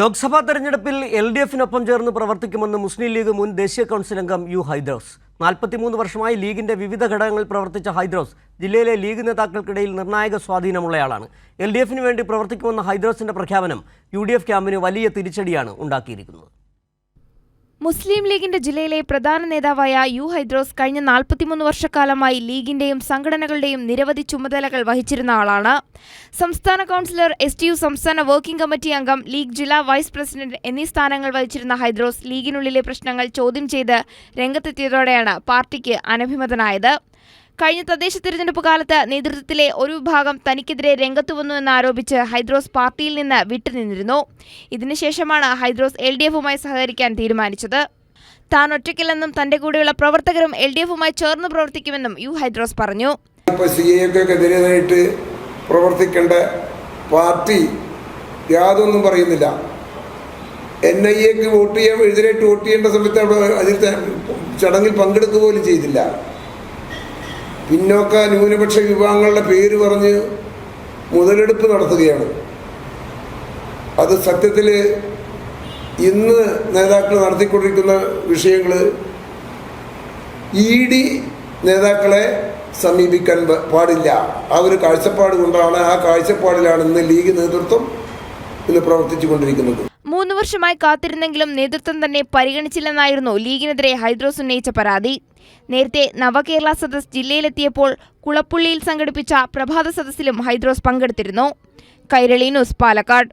ലോക്സഭാ തെരഞ്ഞെടുപ്പിൽ L D എഫിനൊപ്പം ചേർന്ന് പ്രവർത്തിക്കുമെന്ന് മുസ്ലിം ലീഗ് മുൻ ദേശീയ കൗൺസിൽ അംഗം യു ഹൈദ്രോസ്. നാൽപ്പത്തിമൂന്ന് വർഷമായി ലീഗിന്റെ വിവിധ ഘടകങ്ങളിൽ പ്രവർത്തിച്ച ഹൈദ്രോസ് ജില്ലയിലെ ലീഗ് നേതാക്കൾക്കിടയിൽ നിർണായക സ്വാധീനമുള്ളയാളാണ്. എൽ ഡി എഫിന് വേണ്ടി പ്രവർത്തിക്കുമെന്ന ഹൈദ്രോസിന്റെ പ്രഖ്യാപനം യു ഡി എഫ് ക്യാമ്പിന് വലിയ തിരിച്ചടിയാണ് ഉണ്ടാക്കിയിരിക്കുന്നത്. മുസ്ലിം ലീഗിന്റെ ജില്ലയിലെ പ്രധാന നേതാവായ യു ഹൈദ്രോസ് കഴിഞ്ഞ നാൽപ്പത്തിമൂന്ന് വർഷക്കാലമായി ലീഗിന്റെയും സംഘടനകളുടെയും നിരവധി ചുമതലകൾ വഹിച്ചിരുന്ന ആളാണ്. സംസ്ഥാന കൗൺസിലർ എസ് ടി യു സംസ്ഥാന വർക്കിംഗ് കമ്മിറ്റി അംഗം ലീഗ് ജില്ലാ വൈസ് പ്രസിഡന്റ് എന്നീ സ്ഥാനങ്ങൾ വഹിച്ചിരുന്ന ഹൈദ്രോസ് ലീഗിനുള്ളിലെ പ്രശ്നങ്ങൾ ചോദ്യം ചെയ്ത് രംഗത്തെത്തിയതോടെയാണ് പാർട്ടിക്ക് അനഭിമതനായത്. കഴിഞ്ഞ തദ്ദേശ തിരഞ്ഞെടുപ്പ് കാലത്ത് നേതൃത്വത്തിലെ ഒരു വിഭാഗം തനിക്കെതിരെ രംഗത്തുവന്നു എന്നാരോപിച്ച് ഹൈദ്രോസ് പാർട്ടിയിൽ നിന്ന് വിട്ടുനിന്നിരുന്നു. ഇതിനുശേഷമാണ് ഹൈദ്രോസ് എൽ ഡി എഫുമായി സഹകരിക്കാൻ തീരുമാനിച്ചത്. താൻ ഒറ്റയ്ക്കില്ലെന്നും തന്റെ കൂടെയുള്ള പ്രവർത്തകരും എൽ ഡി എഫുമായി ചേർന്ന് പ്രവർത്തിക്കുമെന്നും യു ഹൈദ്രോസ് പറഞ്ഞു. പ്രവർത്തിക്കേണ്ട പാർട്ടി യാതൊന്നും പറയുന്നില്ല. എൻ ഐ എക്ക് വോട്ട് ചെയ്യാൻ എതിരായിട്ട് വോട്ട് ചെയ്യേണ്ട സമയത്ത് അവിടെ അതിൽ ചടങ്ങിൽ പങ്കെടുക്കുക പോലും ചെയ്തില്ല. പിന്നോക്ക ന്യൂനപക്ഷ വിഭാഗങ്ങളുടെ പേര് പറഞ്ഞ് മുതലെടുപ്പ് നടത്തുകയാണ്. അത് സത്യത്തിൽ ഇന്ന് നേതാക്കൾ നടത്തിക്കൊണ്ടിരിക്കുന്ന വിഷയങ്ങൾ ഇ ഡി നേതാക്കളെ സമീപിക്കാൻ പാടില്ല. ആ ഒരു കാഴ്ചപ്പാട് കൊണ്ടാണ് ആ കാഴ്ചപ്പാടിലാണ് ഇന്ന് ലീഗ് നേതൃത്വം ഇന്ന് പ്രവർത്തിച്ചു കൊണ്ടിരിക്കുന്നത് മൂന്ന് വർഷമായി കാത്തിരുന്നെങ്കിലും നേതൃത്വം തന്നെ പരിഗണിച്ചില്ലെന്നായിരുന്നു ലീഗിനെതിരെ ഹൈദ്രോസ് ഉന്നയിച്ച പരാതി. നേരത്തെ നവകേരള സദസ് ജില്ലയിലെത്തിയപ്പോൾ കുളപ്പുള്ളിയിൽ സംഘടിപ്പിച്ച പ്രഭാത സദസ്സിലും ഹൈദ്രോസ് പങ്കെടുത്തിരുന്നു. കൈരളി ന്യൂസ് പാലക്കാട്.